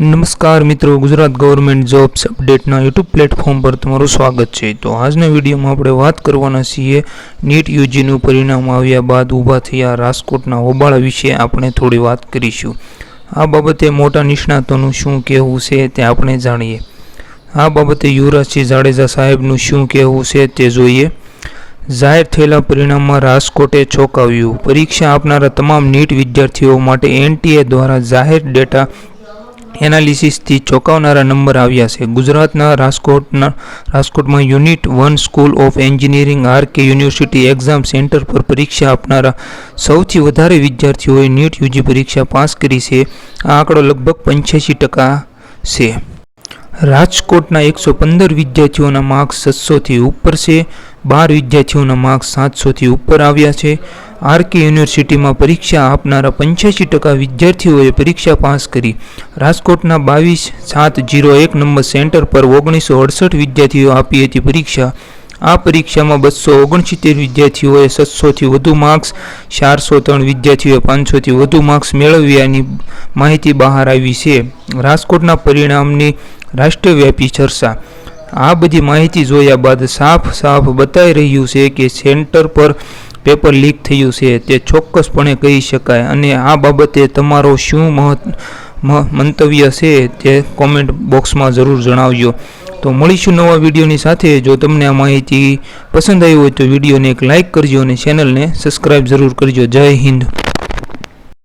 નમસ્કાર મિત્રો, Gujarat government jobs અપડેટના યુટ્યુબ પ્લેટફોર્મ પર તમારું સ્વાગત છે. તો આજના વિડીયોમાં આપણે વાત કરવાના છીએ નીટ યુજીનું પરિણામ આવ્યા બાદ ઊભા થયા રાજકોટના હોબાળા વિશે આપણે થોડી વાત કરીશું. આ બાબતે મોટા નિષ્ણાતોનું શું કહેવું છે તે આપણે જાણીએ. આ બાબતે યુવરાજસિંહ જાડેજા સાહેબનું શું કહેવું છે તે જોઈએ. જાહેર થયેલા પરિણામમાં રાજકોટે ચોંકાવ્યું. પરીક્ષા આપનારા તમામ નીટ વિદ્યાર્થીઓ માટે એનટીએ દ્વારા જાહેર ડેટા એનાલિસિસથી ચોંકાવનારા નંબર આવ્યા છે. ગુજરાતના રાજકોટના, રાજકોટમાં unit one school of engineering R K university exam centre પર પરીક્ષા આપનારા સૌથી વધારે વિદ્યાર્થીઓએ નીટ યુજી પરીક્ષા પાસ કરી છે. આ આંકડો લગભગ પંચ્યાસી ટકા છે. રાજકોટના એકસો પંદર વિદ્યાર્થીઓના માર્ક્સ છસોથી ઉપર છે. બાર વિદ્યાર્થીઓના માર્ક્સ સાતસોથી ઉપર આવ્યા છે. આરકે યુનિવર્સિટીમાં પરીક્ષા આપનારા પંચ્યાસી ટકા વિદ્યાર્થીઓએ પરીક્ષા પાસ કરી. રાજકોટના બાવીસ સાત જીરો એક નંબર સેન્ટર પર ઓગણીસો અડસઠ વિદ્યાર્થીઓ આપી હતી પરીક્ષા. આ પરીક્ષામાં બસો ઓગણસિત્તેર વિદ્યાર્થીઓએ સાતસોથી વધુ માર્ક્સ ચારસો ત્રણ વિદ્યાર્થીઓએ પાંચસોથી વધુ માર્ક્સ મેળવ્યાની માહિતી બહાર આવી છે. રાજકોટના પરિણામની રાષ્ટ્રવ્યાપી ચર્ચા. આ બધી માહિતી જોયા બાદ સાફ સાફ બતાવી રહ્યું છે કે સેન્ટર પર પેપર લીક થયું છે. તે ચોક્કસપણે કહી શકાય. અને આ બાબતે તમારો શું મહત મંતવ્ય છે તે કોમેન્ટ બોક્સમાં જરૂર જણાવજો. તો મળીશું નવા વિડીયોની સાથે. જો તમને આ માહિતી પસંદ આવી હોય તો વિડીયોને એક લાઇક કરજો અને ચેનલને સબસ્ક્રાઈબ જરૂર કરજો. જય હિન્દ.